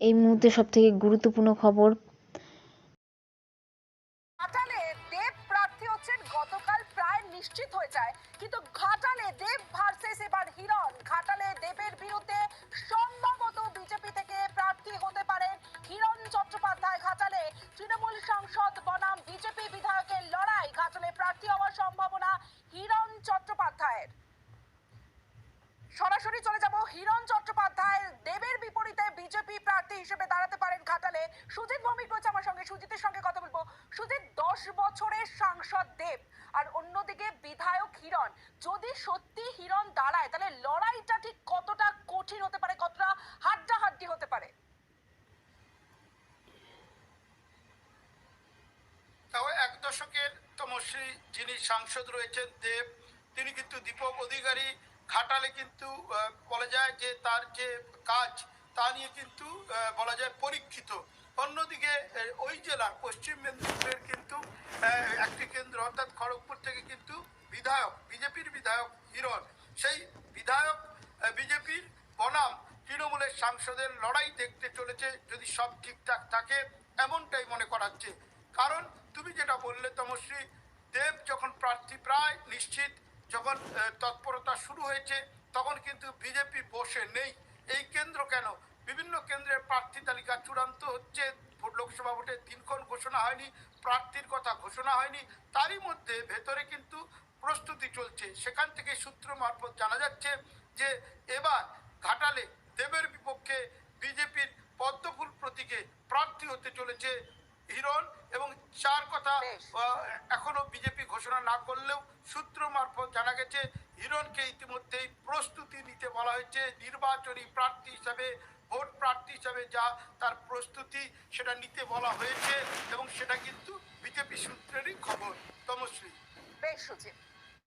এই মুহূর্তে সবথেকে গুরুত্বপূর্ণ খবর। ঘাটালে দেব প্রার্থী হচ্ছেন, গতকাল প্রায় নিশ্চিত হয়ে যায়। কিন্তু ঘাটালে দেব ভার্সেস এবার হিরণ। ঘাটালে দেবের বিরুদ্ধে সম্ভবত বিজেপি থেকে প্রার্থী হতে পারেন হিরণ চট্টোপাধ্যায়। ঘাটালে তৃণমূল সাংসদ বনাম বিজেপি বিধায়কের লড়াই। ঘাটালে প্রার্থী হওয়ার সম্ভাবনা হিরণ চট্টোপাধ্যায়ের। সরাসরি চলে যাব হিরণ চট্টোপাধ্যায় দেবের বিপরীতে বিজেপি প্রার্থী হিসেবে দাঁড়াতে পারেন ঘাটালে সুজিত সাংসদ এক দশকের তমশ্রী যিনি সাংসদ রয়েছেন দেব, তিনি কিন্তু দীপক অধিকারী। ঘাটালে কিন্তু বলা যায় যে তার যে কাজ, তা নিয়ে কিন্তু বলা যায় পরীক্ষিত। অন্যদিকে ওই জেলার পশ্চিম মেদিনীপুরের কিন্তু একটি কেন্দ্র, অর্থাৎ খড়গপুর থেকে কিন্তু বিধায়ক, বিজেপির বিধায়ক হিরণ। সেই বিধায়ক বিজেপির বনাম তৃণমূলের সাংসদের লড়াই দেখতে চলেছে, যদি সব ঠিকঠাক থাকে, এমনটাই মনে করাচ্ছে। কারণ, তুমি যেটা বললে তমশ্রী, দেব যখন প্রার্থী প্রায় নিশ্চিত, যখন তৎপরতা শুরু হয়েছে, তখন কিন্তু বিজেপি বসে নেই। এই কেন্দ্র কেন? বিভিন্ন কেন্দ্রের প্রার্থী তালিকা চূড়ান্ত হচ্ছে। লোকসভা ভোটে দিনক্ষণ ঘোষণা হয়নি প্রার্থীর কথা ঘোষণা হয়নি। তারই মধ্যে ভেতরে কিন্তু প্রস্তুতি চলছে। সেখান থেকে সূত্র মারফত জানা যাচ্ছে যে এবার ঘাটালে দেবের বিপক্ষে বিজেপির পদ্মফুল প্রতীকে প্রার্থী হতে চলেছে হিরণ এবং চার কথা। এখনও বিজেপি ঘোষণা না করলেও সূত্র মারফত জানা গেছে হিরণকে ইতিমধ্যেই প্রস্তুতি নিতে বলা হয়েছে নির্বাচনী প্রার্থী হিসাবে। ভোট প্রার্থী হিসাবে যা তার প্রস্তুতি সেটা নিতে বলা হয়েছে এবং সেটা কিন্তু বিজেপি সূত্রেরই খবর। তমশ্রী। বেশ সুজিত